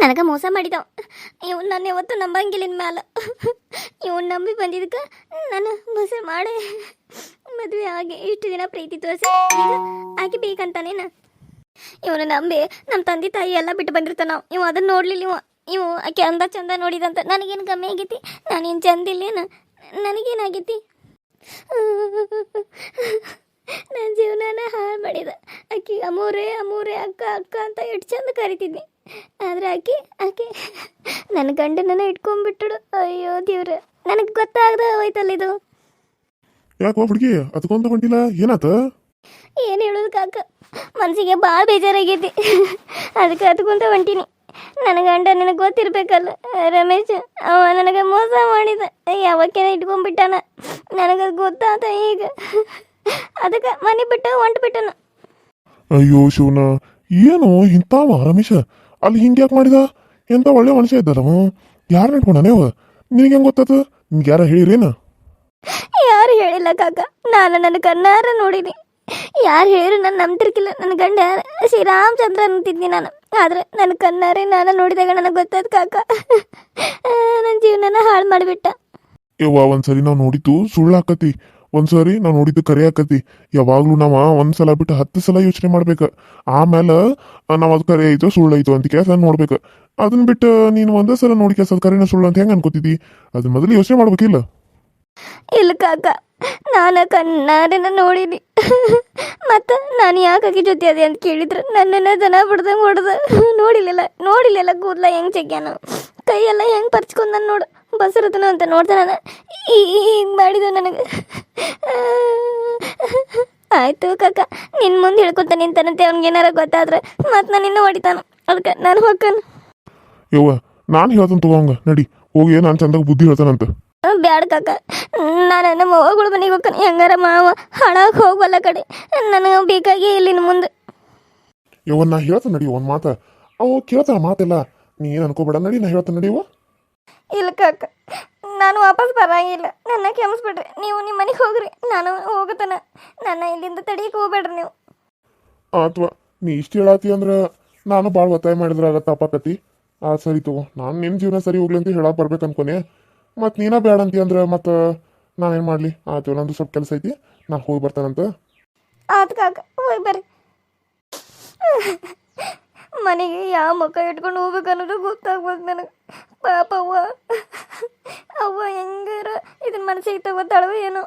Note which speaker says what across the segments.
Speaker 1: ನನಗೆ ಮೋಸ ಮಾಡಿದವ. ಇವ್ನು ನನ್ನ ಯಾವತ್ತು ನಂಬಂಗಿಲ್ಲ ಮ್ಯಾಲ. ಇವ್ನು ನಂಬಿ ಬಂದಿದ್ದಕ್ಕೆ ನಾನು ಮೋಸ ಮಾಡಿ ಮದುವೆ ಆಗಿ ಇಷ್ಟು ದಿನ ಪ್ರೀತಿ ತೋರಿಸಿ ಈಗ ಆಕೆ ಬೇಕಂತಾನೇನ. ಇವನು ನಂಬಿ ನಮ್ಮ ತಂದೆ ತಾಯಿ ಎಲ್ಲ ಬಿಟ್ಟು ಬಂದಿರ್ತಾನ. ಇವ ಅದನ್ನ ನೋಡ್ಲಿಲ್ಲ ಇವ. ಇವು ಆಕೆ ಅಂದ ಚಂದ ನೋಡಿದಂತ ನನಗೇನು ಕಮ್ಮಿ ಆಗೈತಿ? ನಾನೇನು ಚಂದ ಇಲ್ಲೇನ? ನನಗೇನಾಗೈತಿ ನನ್ನ ಜೀವನನ ಹಾಳು ಮಾಡಿದ. ಆಕಿ ಅಮೂರೆ ಅಮೂರೆ ಅಕ್ಕ ಅಕ್ಕ ಅಂತ ಎಷ್ಟು ಚಂದ ಕರಿತಿದ್ನಿ. ಆದ್ರೆ ಆಕಿ ಆಕೆ ನನ್ನ ಗಂಡನನ್ನ ಇಟ್ಕೊಂಡ್ಬಿಟ್ಟಳು ಅಯ್ಯೋ ದೇವ್ರ ನನಗೆ ಗೊತ್ತಾಗದ ಹೋಯ್ತಲ್ಲ ಇದು.
Speaker 2: ಯಾಕೋ ಹುಡುಗಿ? ಅದಕ್ಕೊಂದು ಹೊಂಟಿಲ್ಲ ಏನಾತ?
Speaker 1: ಏನು ಹೇಳೋದು ಕಾಕ? ಮನಸ್ಸಿಗೆ ಭಾಳ ಬೇಜಾರಾಗೈತಿ. ಅದಕ್ಕೆ ಅದಕ್ಕೊಂತ ಹೊಂಟೀನಿ. ನನ್ನ ಗಂಡ ನನಗೆ ಗೊತ್ತಿರ್ಬೇಕಲ್ಲ. ರಮೇಶ್ ಅವ ನನಗೆ ಮೋಸ ಮಾಡಿದ. ಯಾವಕ್ಕೇನ ಇಟ್ಕೊಂಡ್ಬಿಟ್ಟಾನ? ನನಗೆ ಗೊತ್ತಾತ ಈಗ. ಅದಕ್ಕೆ ಮನೆ ಬಿಟ್ಟು ಹೊಂಟು ಬಿಟ್ಟನು.
Speaker 2: ಅಯ್ಯೋ ಶಿವನ ಏನು ಇಂಥವ ರಮೇಶ? ಅಲ್ಲಿ ಹಿಂಗೆ ಯಾಕೆ ಮಾಡಿದ? ಎಂತ ಒಳ್ಳೆ ಮನುಷ್ಯ ಇದ್ದಾರ ಯಾರು ನಡ್ಕೊಂಡಾನೆ ಅವ? ನಿನಗೆ ಹೆಂಗ್ ಗೊತ್ತಾತ ನಿಮ್ಗೆ ಯಾರ ಹೇಳಿರೇನ?
Speaker 1: ಯಾರು ಹೇಳಿಲ್ಲ ಕಾಕ. ನಾನು ನನ್ನ ಕಣ್ಣಾರ ನೋಡಿನಿ. ಯಾರು ಹೇಳಿರು ನಾನು ನಂಬ್ತಿರ್ಕಿಲ್ಲ. ನನ್ನ ಗಂಡ ಶ್ರೀರಾಮಚಂದ್ರ ಅಂತಿದ್ನಿ ನಾನು. ಆದ್ರೆ ನನ್ನ ಕಣ್ಣಾರೆ ನಾನು ನೋಡಿದಾಗ ನನಗೆ ಗೊತ್ತಾದ ಕಾಕ. ನನ್ನ ಜೀವನನ ಹಾಳು ಮಾಡಿಬಿಟ್ಟ.
Speaker 2: ಯವ್ವ ಒಂದ್ಸರಿ ನಾವು ನೋಡಿದ್ದು ಸುಳ್ಳು ಹಾಕತಿ ಒಂದ್ಸರಿ ನಾವು ನೋಡಿದ್ದು ಕರೆ ಹಾಕತಿ ಯಾವಾಗ್ಲೂ ನಾವ ಒಂದ್ಸಲ ಬಿಟ್ಟು ಹತ್ತು ಸಲ ಯೋಚನೆ ಮಾಡ್ಬೇಕು. ಆಮೇಲೆ ನಾವು ಅದು ಕರೆ ಐತೋ ಸುಳ್ಳು ಐತೋ ಅಂತ ಕೆಲಸ ನೋಡ್ಬೇಕು. ಅದನ್ನ ಬಿಟ್ಟು ನೀನು ಒಂದೇ ಸಲ ನೋಡಿ ಕೆಲಸ ಕರೆನ ಸುಳ್ಳು ಅಂತ ಹೆಂಗ್ ಅನ್ಕೋತಿದ್ದಿ? ಅದನ್ನ ಮೊದಲು ಯೋಚನೆ ಮಾಡ್ಬೇಕಿಲ್ಲ
Speaker 1: ಇಲ್ಲ? ಕಾಕ. ನಾನು ಕಣ್ಣಾರೆನ ನೋಡಿನಿ. ಮತ್ತು ನಾನು ಯಾಕಾಗಿ ಜೊತೆ ಅದೇ ಅಂತ ಕೇಳಿದ್ರೆ? ನನ್ನನ್ನ ದನ ಬಿಡ್ದಂಗೆ ಹೊಡೆದ. ನೋಡಿಲ್ಲ ನೋಡಿಲಿಲ್ಲ ಕೂದಲ ಹೆಂಗೆ ಚೆಕ್ಯಾನ ಕೈಯೆಲ್ಲ ಹೆಂಗೆ ಪರ್ಚ್ಕೊಂಡ್ ನಾನು ನೋಡು? ಬಸರತನ ಅಂತ ನೋಡ್ದೆ ನಾನು. ಹಿಂಗೆ ಮಾಡಿದ ನನಗೆ. ಆಯ್ತು ಕಾಕ ನಿನ್ನ ಮುಂದೆ ಹೇಳ್ಕೊತ ನಿಂತಾನಂತೆ ಅವ್ನಿಗೇನಾರ ಗೊತ್ತಾದ್ರೆ ಮತ್ತೆ ನಾನು ಇನ್ನೂ ಹೊಡಿತಾನ. ಅದಕ್ಕೆ ನಾನು ಹೋಗ್ಕನು
Speaker 2: ಯವ್ವ ನಾನು ಹೇಳ್ತಾನೆ ತಗೋಂಗ ನಡಿ. ಹೋಗಿ ನಾನು ಚಂದಾಗ ಬುದ್ಧಿ ಹೇಳ್ತಾನಂತ.
Speaker 1: ಬ್ಯಾಡ ಕಾಕ. ನಾನು ನಮ್ಮ ಅವ್ವಗಳು ಮನೆಗೆ ಹೋಗ್ತಾನೆ. ಹೆಂಗಾರ ಮಾವ ಹಾಳಾಗಿ ಹೋಗಲ್ಲ ಕಡೆ. ನನಗೆ ಬೇಕಾಗಿ ಇಲ್ಲಿ ನಿನ್ನ ಮುಂದೆ.
Speaker 2: ಯವ್ವ ನಾ ಹೇಳ್ತಾನೆ ನಡಿ ಒಂದು ಮಾತು. ಅವ ಕೇಳ್ತಾನ ಮಾತೆಲ್ಲ. ನೀ ಏನು ಅನ್ಕೋಬೇಡ. ನಡಿ ನಾ ಹೇಳ್ತಾನೆ ನಡಿಯವ್ವ
Speaker 1: ಇಲ್ಲ ಕಾಕ ನಾನು ವಾಪಸ್ ಬರಂಗಿಲ್ಲ. ನನ್ನ ಕ್ಷಮಿಸ್ಬಿಡ್ರಿ ನೀವು ನಿಮ್ಮ ಮನೆಗೆ ಹೋಗ್ರಿ. ನಾನು ಹೋಗತನ. ನನ್ನ ಇಲ್ಲಿಂದ ತಡಿಯಕ್ಕೆ ಹೋಗ್ಬೇಡ್ರಿ ನೀವು.
Speaker 2: ಅಥವಾ ನೀ ಇಷ್ಟು ಹೇಳಾತಿ ಅಂದ್ರೆ ನಾನು ಭಾಳ ಒತ್ತಾಯ ಮಾಡಿದ್ರೆ ಆಗತ್ತ ಅಪ್ಪಾಕತಿ ಆ ಸರಿ ತಗೋ. ನಾನು ನಿನ್ನ ಜೀವನ ಸರಿ ಹೋಗ್ಲಿ ಅಂತ ಹೇಳಕ್ ಬರ್ಬೇಕು ಅನ್ಕೊನೆ ಮತ್ತು ನೀನ ಬೇಡ ಅಂತಿ ಅಂದ್ರೆ ಮತ್ತು ನಾನೇನು ಮಾಡಲಿ? ಆಯ್ತು ನಂದು ಸ್ವಲ್ಪ ಕೆಲಸ ಐತಿ. ನಾನು ಹೋಗಿ ಬರ್ತಾನಂತ.
Speaker 1: ಆತು ಕಾಕ ಹೋಗಿ ಬರ್ರಿ. ಮನೆಗೆ ಯಾವ ಮಕ್ಕ ಇಟ್ಕೊಂಡು ಹೋಗ್ಬೇಕು ಅನ್ನೋದು ಗೊತ್ತಾಗ್ಬೇಕು ನನಗೆ. ಪಾಪ ಅವ್ವ ಹೆಂಗಾರ? ಇದನ್ನ ಮನಸ್ಸಿಗೆ ತಗೋತಾಳವ ಏನು?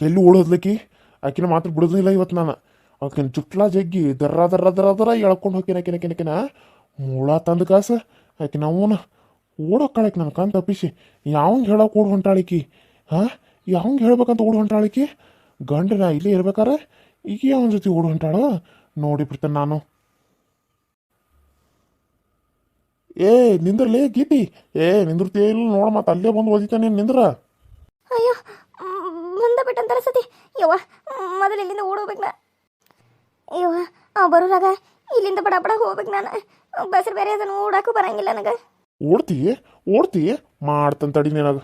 Speaker 2: ಎಲ್ಲಿ ಓಡೋದ್ಲಕ್ಕಿ ಆಕಿನ ಮಾತ್ರ ಬಿಡೋದಿಲ್ಲ ಇವತ್ತು ನಾನು. ಆಕಿನ ಚುಟ್ಲಾ ಜಗ್ಗಿ ದರ ದರ್ರ ದರ್ರ ದರ ಎಳ್ಕೊಂಡು ಹೋಗಿನ ಆಕಿನ ಆಕಿನ ಮೂಳ ತಂದು ಕಾಸು. ಆಕಿನ ಅವನ ಓಡೋಕ್ಕಾಳಕ್ಕೆ ನನ್ನ ಕಣ್ ತಪ್ಪಿಸಿ. ಯಾವಂಗೆ ಹೇಳೋಕೆ ಓಡ್ ಹೊಂಟಾಳಿಕಿ? ಹಾಂ? ಯಾವಂಗೆ ಹೇಳ್ಬೇಕಂತ ಓಡ್ ಹೊಂಟಾಳಿಕಿ? ಗಂಡ ನಾ ಇಲ್ಲೇ ಇರ್ಬೇಕಾರೆ ಈಗ ಅವನ ಜೊತೆ ಓಡ್ ಹೊಂಟಾಳ? ನೋಡಿ ಬಿಡ್ತೇನೆ ನಾನು. ಏ ನಿಂದ್ರಲೇ ಗೀತಿ. ಏ ನಿಂದ್ರತಿಯ ಇಲ್ಲ ನೋಡ ಮತ್ತೆ ಅಲ್ಲೇ ಬಂದು ಓದಿತಾನೆ ನಿಂದ್ರ?
Speaker 1: ಅಯ್ಯೋ ಮುಂದೆ ಬಂದ ಬಿಟ್ಟಂತಾರ ಸತಿ. ಯವ್ವ ಮೊದಲು ಇಲ್ಲಿಂದ ಓಡೋಗ್ಬೇಕು ನಾ. ಯವ್ವ ಅವ್ ಬರೋರಾಗ ಇಲ್ಲಿಂದ ಬಡ ಬಡ ಹೋಗ್ಬೇಕು ನಾನು. ಬಸ್ರು ಬೇರೆ ಅದನ್ನು ಓಡಾಕು ಬರಂಗಿಲ್ಲ ನನಗೆ.
Speaker 2: ಓಡ್ತಿ ಓಡ್ತಿ ಮಾಡ್ತಂತಡಿ ನಿನಗ.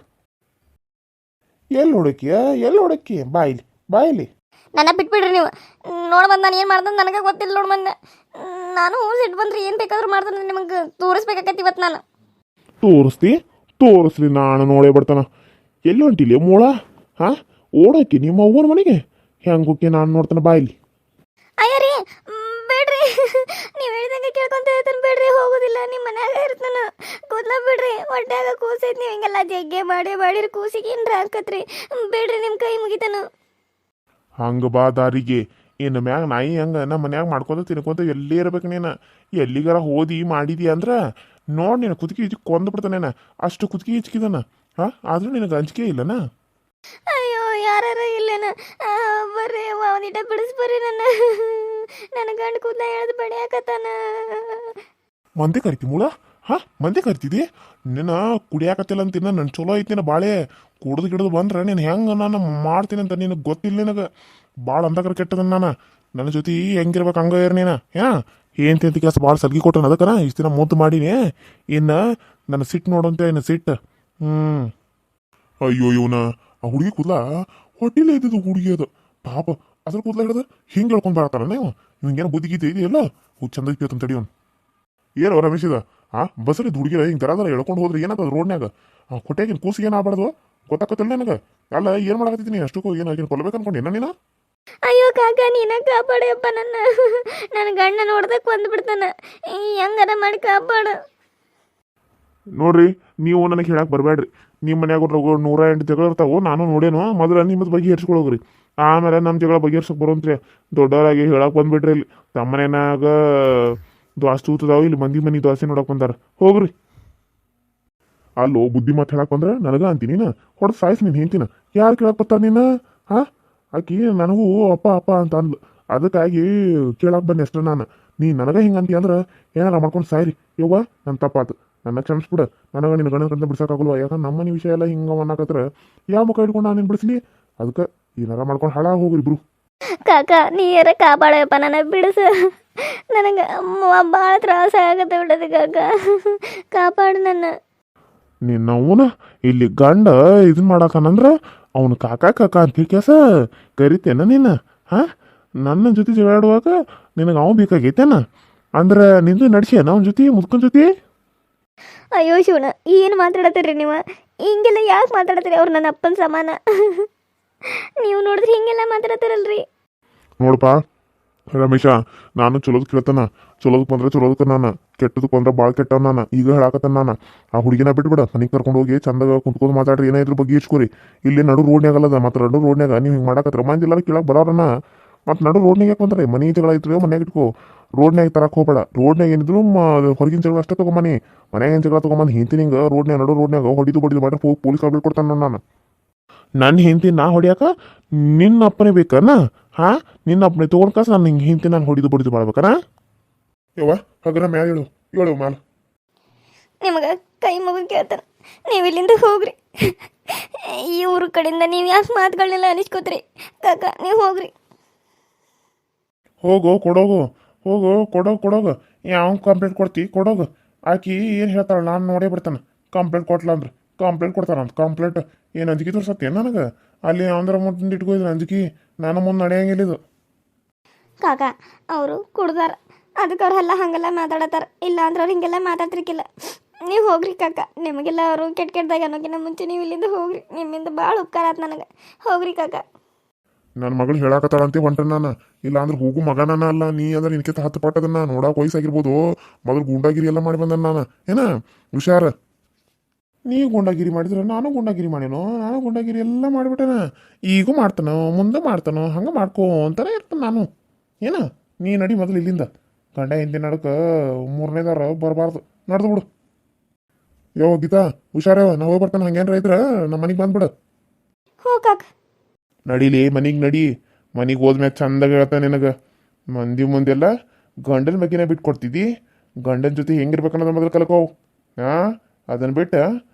Speaker 2: ಎಲ್ಲಿ ಹೊಡಕಿಯ ಎಲ್ಲಿ ಹುಡುಕಿ ಬಾಯಿಲಿ ಬಾಯ್ಲಿ.
Speaker 1: ನನ್ನ ಬಿಟ್ಬಿಡ್ರಿ ನೀವು. ನೋಡ್ಬಂದು ನಾನು ಏನು ಮಾಡ್ದಂತ ನನಗೆ ಗೊತ್ತಿಲ್ಲ ನೋಡ್ ಬಂದೆ ನಾನು ಸಿಟ್ಟು ಬಂದ್ರೆ ಏನು ಬೇಕಾದ್ರೂ ಮಾಡ್ತಾನೆ ನಿಮಗೆ ತೋರಿಸ್ಬೇಕಾಗತ್ತೆ ಇವತ್ತು ನಾನು.
Speaker 2: ತೋರಿಸ್ತಿ? ತೋರಿಸ್ಲಿ ನಾನು ನೋಡೇ ಬರ್ತಾನ. ಎಲ್ಲಿ ಹೊಂಟಿಲಿ ಮೂಳ? ಹಾಂ? ಓಡೋಕೆ ನಿಮ್ಮ ಅವ್ವನ ಮನೆಗೆ? ಹೆಂಗ್ ಹೋಗಿ ನಾನು ನೋಡ್ತಾನೆ ಬಾಯಿಲಿ.
Speaker 1: ಅಯ್ಯ ರೀ ಬೇಡ್ರಿ. ನೀವು ಹೇಳ್ದಂಗೆ ಕೇಳ್ಕೊಂತ ಇರ್ತಾನೆ ಬೇಡ್ರಿ ಹೋಗೋದಿಲ್ಲ. ನಿಮ್ಮ ಮನ್ಯಾಗ ಇರ್ತಾನ. ಕೂದ್ಲ ಬಿಡ್ರಿ ಹೊಟ್ಟೆಯಾಗ ಕೂಸೈತಿ. ನೀವು ಹಿಂಗೆಲ್ಲ ಜಗ್ಗೆ ಮಾಡಿ ಮಾಡಿರಿ ಕೂಸಿಗೆ ಏನ್ರ ಹಾಕತ್ರಿ. ಬೇಡ್ರಿ ನಿಮ್ಮ ಕೈ ಮುಗಿತಾನ.
Speaker 2: ಹಂಗ ಬಾ ದಾರಿಗೆ ಇನ್ನು ಮ್ಯಾಗ ನಾಯಿ ಹಂಗ ನಮ್ಮ ಮನ್ಯಾಗ ಮಾಡ್ಕೊತ ತಿನ್ಕೊಂತ ಎಲ್ಲೇ ಇರ್ಬೇಕು ನೀನು? ಎಲ್ಲಿಗಾರ ಓದಿ ಮಾಡಿದಿ ಅಂದ್ರೆ ನೋಡಿ ನೀನು ಕುದುಕಿ ಇಚ್ಚಿ ಕೊಂದು ಬಿಡ್ತಾನೇನ ಅಷ್ಟು ಕುದುಕಿ ಇಚ್ಕಿದಾನ ಹಾ? ಆದ್ರೂ ನಿನಗೆ ಅಂಜಿಕೆ ಇಲ್ಲನ?
Speaker 1: ಅಯ್ಯೋ ಯಾರ ಇಲ್ಲೇನ? ಬರ್ರಿ ಅವನಿಟ ಬಿಡಿಸ್ಬರ್ರಿ ನನ್ನ. ನನ್ನ ಗಂಡ ಕೂದಲ ಎಳೆದು ಬಡಿಯಾಕತ್ತಾನ.
Speaker 2: ಮಂದಿ ಕರಿತಿ ಮೂಳ? ಹಾ, ಮಂದಿ ಕರಿತಿದಿ? ನಿನ್ನ ಕುಡಿಯಾಕತ್ತಿಲ್ಲ ಅಂತಿನ ನನ್ನ ಚಲೋ ಐತಿನ ಬಾಳೆ. ಕುಡ್ದು ಗಿಡದು ಬಂದ್ರೆ ನೀನು ಹೆಂಗೆ ನಾನು ಮಾಡ್ತೀನಿ ಅಂತ ನಿನಗೆ ಗೊತ್ತಿಲ್ಲ ನಿನಗೆ. ಭಾಳ ಅಂದಕರ ಕೆಟ್ಟದ ನಾನು. ನನ್ನ ಜೊತೆ ಹೆಂಗಿರ್ಬೇಕು ಹಂಗ ಇರ್ ನೀನು. ಏನ ಏನ್ ತಿಂತ ಕೆಲಸ ಭಾಳ ಸಲ್ಗಿ ಕೊಟ್ಟನ ಅದಕ್ಕನ ಇಷ್ಟು ದಿನ ಮುದ್ದು ಮಾಡೀನಿ. ಇನ್ನು ನನ್ನ ಸಿಟ್ಟು ನೋಡಂತೆ, ಇನ್ನು ಸಿಟ್ಟು ಹ್ಞೂ ಅಯ್ಯೋ, ಇವನ. ಆ ಹುಡುಗಿ ಕೂದಲ ಹೊಟ್ಟಿಲೇ ಇದ್ದಿದ್ದು ಹುಡುಗಿ ಅದು. ಪಾಪ, ಅದ್ರ ಕೂದಲ ಹಿಡಿದು ಹಿಂಗೆ ಹೇಳ್ಕೊಂಡು ಬರ್ತಾರ ನೀವು ನಿಮ್ಗೇನು ಬುದ್ಧಿ ಗೀತೆ ಇದೆಯಲ್ಲ? ಹೂ ಚಂದ ಐತಿ ಅಂತ ತಡಿ ಅವ್ನು ಏನೋ ರಮೇಶ್ ಇದ ಆ ಬಸ್ರಿ ಹುಡುಗಿರ ಹಿಂಗೆ ದರ ದರ ಎಳ್ಕೊಂಡು ಹೋದ್ರೆ ಏನದ ರೋಡ್ನ್ಯಾಗ? ಆ ಕೊಟ್ಯಾಗಿನ ಕೂಸಿಗೆ ಏನು ಆಗ್ಬಾರ್ದು? ಗೊತ್ತಾಕತ್ತಿಲ್ಲ ನನಗೆ? ಅಲ್ಲ ಏನು ಮಾಡಾಕತ್ತೀನಿ ಅಷ್ಟಕ್ಕೂ ಏನು ಆಗಿನ ಕೊಲ್ಬೇಕು ಅನ್ಕೊಂಡೇನ ನೀನು?
Speaker 1: ಅಯ್ಯೋ ಕಾಕ ನೀನ ಕಾಪಾಡಪ್ಪ ನನ್ನ. ನನ್ನ ಗಂಡ ನೋಡ್ದಕ್ಕೆ ಬಂದ್ಬಿಡ್ತಾನ. ಹೆಂಗಾರ ಮಾಡಿ ಕಾಪಾಡು.
Speaker 2: ನೋಡ್ರಿ ನೀವು ನನಗೆ ಹೇಳಕ್ ಬರಬೇಡ್ರಿ ನಿಮ್ಮ ಮನ್ಯಾಗ ನೂರ ಎಂಟು ಜಗಳ ಇರ್ತಾವು ನಾನು ನೋಡೇನು. ಮೊದಲ ನಿಮ್ಮದು ಬಗ್ಗೆ ಹೆರ್ಸ್ಕೊಳೋಗ್ರಿ ಆಮೇಲೆ ನಮ್ಮ ಜಗಳ ಬಗೆಹರ್ಸಕ್ ಬರೋಂತ್ರಿ ದೊಡ್ಡವರಾಗಿ ಹೇಳಕ್ ಬಂದ್ಬಿಟ್ರಿ ಇಲ್ಲಿ. ತಮ್ಮ ಮನ್ಯಾಗ ದ್ವಾಸ್ ತೂತದಾವು ಇಲ್ಲಿ ಮಂದಿ ಮನಿ ದ್ವಾಸೆ ನೋಡಕ್ ಬಂದಾರ. ಹೋಗ್ರಿ. ಅಲ್ಲೋ, ಬುದ್ಧಿ ಮಾತು ಹೇಳಕ್ ಬಂದ್ರ? ನನಗ ಅಂತೀನಿ ಹೊಡೆದು ಸಾಯ್ಸ್ ನೀನು ಹೇಳ್ತೀನ ಯಾರು ಕೇಳಕ್ ಬರ್ತಾರ ನೀನ? ಹಾ? ಆಕಿ, ನನಗೂ ಅಪ್ಪ ಅಪ್ಪ ಅಂತ ಅಂದ್ಲು. ಅದಕ್ಕಾಗಿ ಕೇಳಕ್ ಬಂದೆ ಅಷ್ಟೇ ನಾನು. ನೀ ನನಗ ಹಿಂಗೆ ಅಂತೀಯ ಅಂದ್ರೆ ಏನಾರ ಮಾಡ್ಕೊಂಡು ಸಾಯ್ರಿ. ಯವ್ವ ನನ್ನ ತಪ್ಪಾತು. ನನ್ನ ಕ್ಷಮಿಸ್ಬಿಡ. ನನಗೆ ನಿನ್ನ ಗಂಡನ ಕಂಡ ಬಿಡ್ಸಕ್ಕಾಗಲ್ವ? ಯಾಕಂದ್ರೆ ನಮ್ಮನೆ ವಿಷಯ ಎಲ್ಲ ಹಿಂಗೆ ಅನ್ನಕತ್ರ ಯಾವ ಮುಖ ಹಿಡ್ಕೊಂಡು ನಾನು ಬಿಡಿಸ್ಲಿ? ಅದಕ್ಕೆ ಏನಾರ ಮಾಡ್ಕೊಂಡು ಹಾಳಾಗ ಹೋಗ್ರಿ ಇಬ್ರು.
Speaker 1: ಕಾಕ ನೀರ ಕಾಪಾಡಪ್ಪ ನನ್ನ ಬಿಡಿಸ. ನನಗೆ ಭಾಳ ತ್ರಾಸ ಆಗತ್ತೆ ಬಿಡದೆ ಕಾಕ. ಕಾಪಾಡು ನನ್ನ.
Speaker 2: ನಿನ್ನ ಅವನ ಇಲ್ಲಿ ಗಂಡ ಇದನ್ನ ಮಾಡಾಕನಂದ್ರ ಅವನು ಕಾಕ ಕಾಕ ಅಂತ ಕೇಸ ಕರಿತೇನ ನೀನು ಹಾ? ನನ್ನ ಜೊತೆ ಜಗಾಡುವಾಗ ನಿನಗೆ ಅವ ಬೇಕಾಗೈತೇನ? ಅಂದ್ರೆ ನಿಂದು ನಡ್ಸ್ಯಾನ ಅವನ ಜೊತೆ ಮುದ್ಕನ್ ಜೊತೆ?
Speaker 1: ಅಯ್ಯೋ ಶಿವನ ಏನು ಮಾತಾಡತ್ತೀರಿ ನೀವು? ಹಿಂಗೆಲ್ಲ ಯಾಕೆ ಮಾತಾಡತ್ತೀರಿ? ಅವ್ರು ನನ್ನ ಅಪ್ಪನ ಸಮಾನ. ನೀವು ನೋಡಿದ್ರೆ ಹಿಂಗೆಲ್ಲ ಮಾತಾಡತ್ತೀರಲ್ರಿ.
Speaker 2: ನೋಡಪ್ಪ ರಮೇಶ, ನಾನು ಚಲೋದ್ ಕೇಳ್ತಾನ. ಚಲೋದು ಬಂದ್ರೆ ಚಲೋದಕ್ಕೆ ನಾನು. ಕೆಟ್ಟದಕ್ಕೆ ಬಂದ್ರೆ ಭಾಳ ಕೆಟ್ಟವ ನಾನು. ಈಗ ಹೇಳಾಕತ್ತಾನ ನಾನು. ಆ ಹುಡುಗಿನ ಬಿಟ್ಬಿಡ. ಮನೆಗೆ ಕರ್ಕೊಂಡು ಹೋಗಿ ಚಂದಾಗ ಕುಂತ್ಕೊಂಡು ಮಾತಾಡ್ರಿ. ಏನೇ ಇದ್ರ ಬಗ್ಗೆ ಇಚ್ಕೋರಿ ಇಲ್ಲಿ ನಡು ರೋಡ್ನ್ಯಾಗ ಅಲ್ಲದ. ಮತ್ತೆ ನಡು ರೋಡ್ನ್ಯಾಗ ನೀವು ಹಿಂಗೆ ಮಾಡಾಕತ್ರ. ಮಂದಿಲ್ಲ ಕೇಳಕ್ಕೆ ಕೇಳಕ್ ಬರೋರನ್ನ ಮತ್ತು ನಡು ರೋಡ್ನಾಗ ಬಂದ್ರೆ? ಮನೆ ಜಗಳ ಇದ್ರೆ ಮನೆಯಾಗ ಇಟ್ಕೋ. ರೋಡ್ನ್ಯಾಗ ತರಕ್ಕೆ ಹೋಗ್ಬೇಡ. ರೋಡ್ನಾಗ ಏನಿದ್ರು ಹೊರಗಿನ ಜಗಳ ಅಷ್ಟೇ ತಗೊಂಬನಿ ಮನೆಯಾಗ ಜಗಳ ತೊಗೊಂಬಂದು ಹಿಂತಿ ನಿಂಗೆ ರೋಡ್ನ್ಯಾಗ ನಡು ರೋಡ್ನ್ಯಾಗ ಹೊಡಿದು ಬಡಿದು ಮಾಡ್ರೆ ಹೋಗಿ ಪೊಲೀಸ್ ಕಂಪ್ಲೇಂಟ್ ಕೊಡ್ತಾನೆ ನಾನು. ನನ್ನ ಹೆಂಡತಿ ನಾ ಹೊಡಿಯಾಕ ನಿನ್ನ ಅಪ್ಪನೇ ಬೇಕನ ಹಾ? ನಿನ್ನ ಅಪ್ಪನೇ ತೊಗೊಂಡ್ ಕಾಸು ನಾನು ಹಿಂಗೆ ಹಿಂದೆ ನಾನು ಹೊಡಿದು ಬಡಿದು ಮಾಡ್ಬೇಕನ? ಯವ್ವ ಹಗ್ರ ಮ್ಯಾಲ ಹೇಳು. ಹೇಳು ಮ್ಯಾಲ.
Speaker 1: ನಿಮಗೆ ಕೈ ಮುಗಿ ಕೇಳ್ತಾನೆ. ನೀವು ಇಲ್ಲಿಂದ ಹೋಗ್ರಿ. ಈ ಊರ ಕಡೆಯಿಂದ ನೀವು ಯಾಕೆ ಮಾತುಗಳನ್ನೆಲ್ಲ ಅನಿಸ್ಕೋತ್ರಿ? ಕಾಕ ನೀವು ಹೋಗ್ರಿ.
Speaker 2: ಹೋಗು ಕೊಡೋಗು. ಹೋಗು ಕೊಡೋಗು ಕೊಡೋಗು. ಯಾವ ಕಂಪ್ಲೇಂಟ್ ಕೊಡ್ತಿ ಕೊಡೋಗು. ಆಕಿ ಏನು ಹೇಳ್ತಾಳೆ ನಾನು ನೋಡೇ ಬಿಡ್ತಾನೆ. ಕಂಪ್ಲೇಂಟ್ ಕೊಟ್ಲ ಅಂದ್ರೆ ಕಂಪ್ಲೇಂಟ್ ಕೊಡ್ತಾನಂತ ಕಂಪ್ಲೇಂಟ್ ಏನು ಅಂಜಿಕೆ ತೋರ್ಸತ್ತೆ ನನಗೆ? ಅಲ್ಲಿ ಅಂದ್ರ ಮುಟ್ಟಿಂದ ಇಟ್ಕೋಯ್ದು ಅಂಜಿಕಿ ನಾನು ಮುಂದೆ ನಡೆಯಂಗಿಲ್ಲ ಇದು.
Speaker 1: ಕಾಕ ಅವರು ಕುಡ್ದಾರ. ಅದಕ್ಕೆ ಅವ್ರೆಲ್ಲ ಹಂಗೆಲ್ಲ ಮಾತಾಡತ್ತಾರ. ಇಲ್ಲ ಅಂದ್ರೆ ಅವ್ರು ಹಿಂಗೆಲ್ಲ ಮಾತಾಡ್ತಿರ್ಕಿಲ್ಲ. ನೀವು ಹೋಗ್ರಿ ಕಾಕ. ನಿಮಗೆಲ್ಲ ಅವರು ಕೆಟ್ಟ ಕೆಟ್ಟದಾಗ ಅನ್ನೋಕ್ಕಿಂತ ಮುಂಚೆ ನೀವು ಇಲ್ಲಿಂದ ಹೋಗ್ರಿ. ನಿಮ್ಮಿಂದ ಭಾಳ ಉಪಕಾರ ಆಯ್ತು ನನಗೆ. ಹೋಗ್ರಿ ಕಾಕ.
Speaker 2: ನನ್ನ ಮಗಳು ಹೇಳಾಕತ್ತಾಳಂತೆ ಹೊಂಟೆ ನಾನು. ಇಲ್ಲ ಅಂದ್ರೆ ಹೋಗು ಮಗನ ಅಲ್ಲ ನೀ ಅಂದ್ರೆ ನಿನ್ಕಿಂತ ಹತ್ತು ಪಟ್ಟದನ್ನ ನೋಡಕ್ಕೆ ವಯಸ್ಸಾಗಿರ್ಬೋದು. ಮೊದಲು ಗುಂಡಾಗಿರಿ ಎಲ್ಲ ಮಾಡಿ ಬಂದ ನಾನು. ಏನ? ಹುಷಾರ? ನೀ ಗುಂಡಾಗಿರಿ ಮಾಡಿದ್ರೆ ನಾನು ಗುಂಡಾಗಿರಿ ಮಾಡೇನು? ನಾನು ಗುಂಡಾಗಿರಿ ಎಲ್ಲ ಮಾಡಿಬಿಟ್ಟೆನ. ಈಗೂ ಮಾಡ್ತಾನೋ? ಮುಂದೆ ಮಾಡ್ತಾನೋ? ಹಂಗೆ ಮಾಡ್ಕೋ ಅಂತಾನೆ ಇರ್ತಾನೆ ನಾನು. ಏನ? ನೀ ನಡಿ ಮೊದಲು ಇಲ್ಲಿಂದ. ಗಂಡ ಹಿಂದೆ ನಡಕ ಮೂರನೇದಾರ ಬರಬಾರ್ದು. ನಡೆದು ಬಿಡು. ಯೋ ಗೀತಾ ಹುಷಾರವ. ನಾ ಹೋಗಿ ಬರ್ತಾನೆ. ಹಂಗೇನ್ರ ಇದ್ರ? ನಮ್ಮ ಮನೆಗೆ ಬಂದ್ಬಿಡು.
Speaker 1: ನಡೀಲಿ ಮನೆಗೆ
Speaker 2: ನಡಿಲಿ ಮನಿಗೆ ನಡಿ. ಮನಿಗೆ ಹೋದ್ಮ್ಯಾಗ ಚಂದಾಗ ಹೇಳ್ತಾನೆ ನಿನಗೆ. ಮಂದಿ ಮುಂದೆಲ್ಲ ಗಂಡನ ಬಗ್ಗೆನೇ ಬಿಟ್ಟು ಕೊಡ್ತಿದ್ದಿ ಗಂಡನ ಜೊತೆ ಹೆಂಗಿರ್ಬೇಕನ್ನೋದ್ರ ಮೊದಲು ಕಲ್ಕೋ. ಹಾಂ ಅದನ್ನು ಬಿಟ್ಟು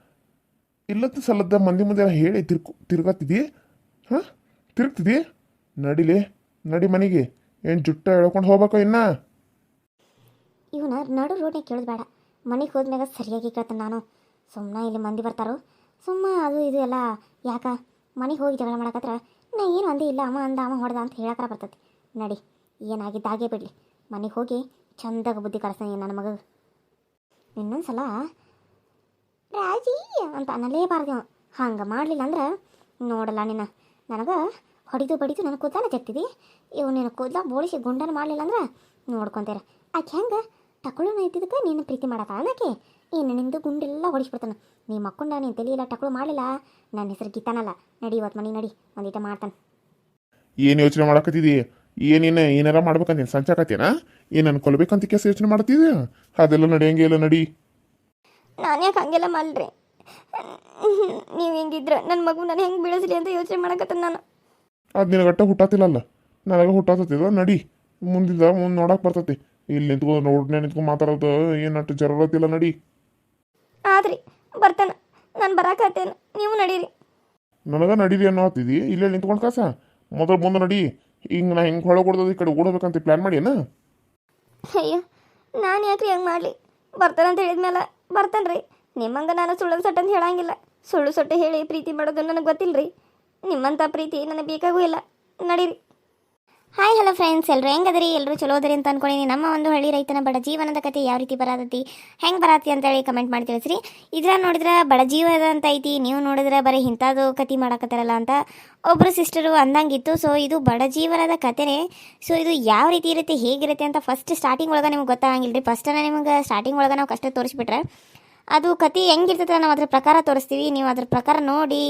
Speaker 2: ಇಲ್ಲದ ಸಲದ ಮಂದಿ ಮುಂದೆ ಹೇಳಿ ತಿರ್ಕು ತಿರ್ಗತ್ತಿದಿ ಹಾಂ? ತಿರುಗ್ತಿದ್ದಿ ನಡಿಲಿ, ನಡಿ ಮನೆಗೆ. ಏನು ಜುಟ್ಟ ಎಳ್ಕೊಂಡು ಹೋಗ್ಬೇಕು ಇನ್ನ?
Speaker 3: ಇವನ ನಡು ರೋಡ್ನಾಗ ಕೇಳೋದು ಬೇಡ ಮನೆಗೆ ಹೋದ್ಮ್ಯಾಗ ಸರಿಯಾಗಿ ಕೇಳ್ತಾನೆ ನಾನು. ಸುಮ್ಮನೆ ಇಲ್ಲಿ ಮಂದಿ ಬರ್ತಾರೋ? ಸುಮ್ಮ ಅದು ಇದು ಎಲ್ಲ. ಯಾಕ? ಮನೆಗೆ ಹೋಗಿ ಜಗಳ ಮಾಡಕತ್ರ ನಾ ಏನು ಅಂದೆ ಇಲ್ಲ ಅಮ್ಮ ಅಂದ ಅಮ್ಮ ಹೊಡೆದ ಅಂತ ಹೇಳಕ್ಕ ಬರ್ತೈತಿ. ನಡಿ, ಏನಾಗಿದ್ದಾಗೆ ಬಿಡಲಿ. ಮನೆಗೆ ಹೋಗಿ ಚಂದಾಗ ಬುದ್ಧಿ ಕಲಿಸ್ತಾನೆ ನನ್ನ ಮಗ ಇನ್ನೊಂದ್ಸಲ ರಾಜಿ ಅಂತ ಅನ್ನಲೇಬಾರ್ದು ಹಂಗೆ ಮಾಡಲಿಲ್ಲ ಅಂದ್ರೆ, ನೋಡಲ್ಲ ನಿನ್ನ ನನಗೆ ಹೊಡಿದು ಬಡಿದು ನನಗೆ ಕೂದಲ ಜಗ್ತಿದಿ ಇವು ನಿನ್ನ ಕೂದಲ ಬೋಳಿಸಿ ಗುಂಡನ ಮಾಡಲಿಲ್ಲ ಅಂದ್ರೆ, ನೋಡ್ಕೊತೀರ. ಆಕೆ ಹೆಂಗೆ? ಟಕಳುನ ಇದ್ದಿದ್ದಕ್ಕೆ ನೀನು ಪ್ರೀತಿ ಮಾಡತ್ತ ಅನ್ನಕ್ಕೆ ಏನು ನಿಂದು ಗುಂಡೆಲ್ಲ ಹೊಡಿಸ್ಬಿಡ್ತಾನೆ ನೀ ಮಕ್ಕೊಂಡ ನೀನು ತಲೆಯಿಲ್ಲ ಟಕಳು ಮಾಡಲಿಲ್ಲ. ನನ್ನ ಹೆಸರು ಗೀತಾನಲ್ಲ. ನಡಿ ಇವತ್ತು ಮನೆ ನಡಿ. ಒಂದೀಟ ಮಾಡ್ತಾನೆ.
Speaker 2: ಏನು ಯೋಚನೆ ಮಾಡಕತ್ತಿದಿ? ಏನೇನು ಏನಾರ ಮಾಡ್ಬೇಕಂತೀನಿ ಸಂಚಾಕತ್ತೇನಾ ಏನು ಕೊಲ್ಬೇಕಂತ ಕೆಲಸ ಯೋಚನೆ ಮಾಡ್ತಿದ್ದೆ ಅದೆಲ್ಲ ನಡೆಯಂಗೆ ಇಲ್ಲ ನಡಿ.
Speaker 1: ನಾನು ಯಾಕೆ ಹಂಗೆಲ್ಲ ಮಾಡಲ್ರಿ ನೀವು ಹಿಂಗಿದ್ರೆ? ನನ್ನ ಮಗು ನಾನು ಹೆಂಗೆ ಬೆಳೆಸಲಿ ಅಂತ ಯೋಚನೆ ಮಾಡಕತ್ತ ನಾನು.
Speaker 2: ಅದು ನಿನಗಟ್ಟ ಹುಟ್ಟಾತಿಲ್ಲಲ್ಲ? ನನಗೆ ಹುಟ್ಟಾತತಿದ ನಡಿ. ಮುಂದಿದ್ದ ಮುಂದೆ ನೋಡಕ್ಕೆ ಬರ್ತೈತಿ. ಇಲ್ಲಿ ನಿಂತ್ಕೊಂಡು ನೋಡ್ನೆ ನಿಂತ್ಕೊಂಡು ಮಾತಾಡೋದು ಏನಟ್ಟು ಜರೂರತ್ತಿಲ್ಲ ನಡಿ.
Speaker 1: ಆದ್ರಿ ಬರ್ತಾನೆ. ನಾನು ಬರಾಕತ್ತೇನೆ ನೀವು ನಡೀರಿ.
Speaker 2: ನನಗೆ ನಡೀರಿ ಅನ್ನೋ ಹತ್ತಿದಿ? ಇಲ್ಲೇ ನಿಂತ್ಕೊಂಡು ಕಾಸ? ಮೊದಲು ಮುಂದೆ ನಡಿ. ಹಿಂಗೆ ನಾ ಹಿಂಗೆ ಹೊಳ ಕೊಡ್ದದ ಈ ಕಡೆ ಓಡಬೇಕಂತ ಪ್ಲ್ಯಾನ್ ಮಾಡಿ
Speaker 1: ಅಯ್ಯೋ ನಾನು ಯಾಕ್ರಿ ಹಂಗೆ ಮಾಡಲಿ? ಬರ್ತಾನಂತ ಹೇಳಿದ್ಮೇಲೆ ಬರ್ತಾನೆ ರೀ ನಿಮ್ಮಂಗೆ ನಾನು ಸುಳ್ಳು ಸೊಟ್ಟು ಅಂತ ಹೇಳಂಗಿಲ್ಲ. ಸುಳ್ಳು ಸೊಟ್ಟು ಹೇಳಿ ಪ್ರೀತಿ ಮಾಡೋದು ನನಗೆ ಗೊತ್ತಿಲ್ಲ ರೀ ನಿಮ್ಮಂಥ ಪ್ರೀತಿ ನನಗೆ ಬೇಕಾಗೂ ಇಲ್ಲ. ನಡೀರಿ.
Speaker 3: ಹಾಯ್ ಹಲೋ ಫ್ರೆಂಡ್ಸ್ ಎಲ್ಲರೂ ಹೆಂಗದ್ರಿ? ಎಲ್ಲರೂ ಚಲೋ ಅದ್ರಿ ಅಂತ ಅನ್ಕೊಂಡಿನಿ. ನಮ್ಮ ಒಂದು ಹಳ್ಳಿ ರೈತನ ಬಡ ಜೀವನದ ಕತೆ ಯಾವ ರೀತಿ ಬರತೈತಿ? ಹೆಂಗೆ ಬರತಿ ಅಂತೇಳಿ ಕಮೆಂಟ್ ಮಾಡಿ ತಿಳಿಸ್ರಿ. ಇದ್ರ ನೋಡಿದ್ರೆ ಬಡ ಜೀವನದ ಅಂತ ಐತಿ. ನೀವು ನೋಡಿದ್ರೆ ಬರೀ ಇಂಥದ್ದು ಕತೆ ಮಾಡಕತ್ತಾರಲ್ಲ ಅಂತ ಒಬ್ಬರು ಸಿಸ್ಟರು ಅಂದಂಗಿತ್ತು. ಸೊ ಇದು ಬಡ ಜೀವನದ ಕತೆನೇ. ಸೊ ಇದು ಯಾವ ರೀತಿ ಇರುತ್ತೆ, ಹೇಗಿರುತ್ತೆ ಅಂತ ಫಸ್ಟ್ ಸ್ಟಾರ್ಟಿಂಗ್ ಒಳಗೆ ನಿಮ್ಗೆ ಗೊತ್ತಾಗಂಗಿಲ್ಲ ರೀ ಫಸ್ಟನ್ನ ನಿಮ್ಗೆ ಸ್ಟಾರ್ಟಿಂಗ್ ಒಳಗೆ ನಾವು ಕಷ್ಟ ತೋರಿಸ್ಬಿಟ್ರೆ ಅದು ಕತೆ ಹೆಂಗಿರ್ತದೆ ನಾವು ಅದ್ರ ಪ್ರಕಾರ ತೋರಿಸ್ತೀವಿ. ನೀವು ಅದ್ರ ಪ್ರಕಾರ ನೋಡಿ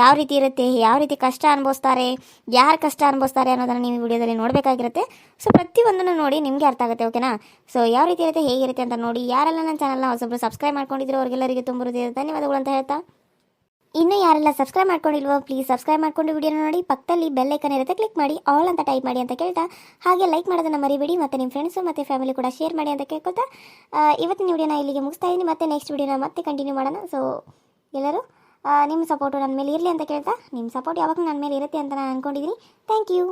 Speaker 3: ಯಾವ ರೀತಿ ಇರುತ್ತೆ, ಯಾವ ರೀತಿ ಕಷ್ಟ ಅನುಭವಿಸ್ತಾರೆ, ಯಾರು ಕಷ್ಟ ಅನುಭವಿಸ್ತಾರೆ ಅನ್ನೋದನ್ನು ನೀವು ವಿಡಿಯೋದಲ್ಲಿ ನೋಡಬೇಕಾಗಿರುತ್ತೆ. ಸೊ ಪ್ರತಿಯೊಂದನ್ನು ನೋಡಿ ನಿಮಗೆ ಅರ್ಥ ಆಗುತ್ತೆ ಓಕೆನಾ ಸೊ ಯಾವ ರೀತಿ ಇರುತ್ತೆ, ಹೇಗಿರುತ್ತೆ ಅಂತ ನೋಡಿ. ಯಾರೆಲ್ಲ ನನ್ನ ಚಾನಲ್ನ ಹೊಸೊಬ್ಬರು ಸಬ್ಸ್ಕ್ರೈಬ್ ಮಾಡ್ಕೊಂಡಿದ್ರು ಅವ್ರಿಗೆಲ್ಲರಿಗೆ ತುಂಬ ಧನ್ಯವಾದಗಳು ಅಂತ ಹೇಳ್ತಾ. ಇನ್ನೂ ಯಾರೆಲ್ಲ ಸಬ್ಸ್ಕ್ರೈಬ್ ಮಾಡ್ಕೊಂಡಿಲ್ವೋ ಪ್ಲೀಸ್ ಸಬ್ಸ್ಕ್ರೈಬ್ ಮಾಡ್ಕೊಂಡು ವಿಡಿಯೋನ ನೋಡಿ ಪಕ್ಕದಲ್ಲಿ ಬೆಲ್ ಐಕನ್ ಇರುತ್ತೆ ಕ್ಲಿಕ್ ಮಾಡಿ ಆಲ್ ಅಂತ ಟೈಪ್ ಮಾಡಿ ಅಂತ ಕೇಳ್ತಾ ಹಾಗೆ ಲೈಕ್ ಮಾಡೋದನ್ನ ಮರಿಬೇಡಿ ಮತ್ತು ನಿಮ್ಮ ಫ್ರೆಂಡ್ಸು ಮತ್ತು ಫ್ಯಾಮಿಲಿ ಕೂಡ ಶೇರ್ ಮಾಡಿ ಅಂತ ಕೇಳ್ಕೊತಾ ಆ, ಇವತ್ತಿನ ವಿಡಿಯೋನ ಇಲ್ಲಿಗೆ ಮುಗಿಸ್ತಾ ಇದ್ದೀನಿ ಮತ್ತೆ ನೆಕ್ಸ್ಟ್ ವಿಡಿಯೋನ ಮತ್ತೆ ಕಂಟಿನ್ಯೂ ಮಾಡೋಣ. ಸೊ ಎಲ್ಲರೂ ನಿಮ್ಮ ಸಪೋರ್ಟು ನನ್ನ ಮೇಲೆ ಇರಲಿ ಅಂತ ಕೇಳ್ತಾ ನಿಮ್ಮ ಸಪೋರ್ಟ್ ಯಾವಾಗ ನನ್ನ ಮೇಲೆ ಇರುತ್ತೆ ಅಂತ ನಾನು ಅಂದ್ಕೊಂಡಿದ್ದೀನಿ ಥ್ಯಾಂಕ್ ಯು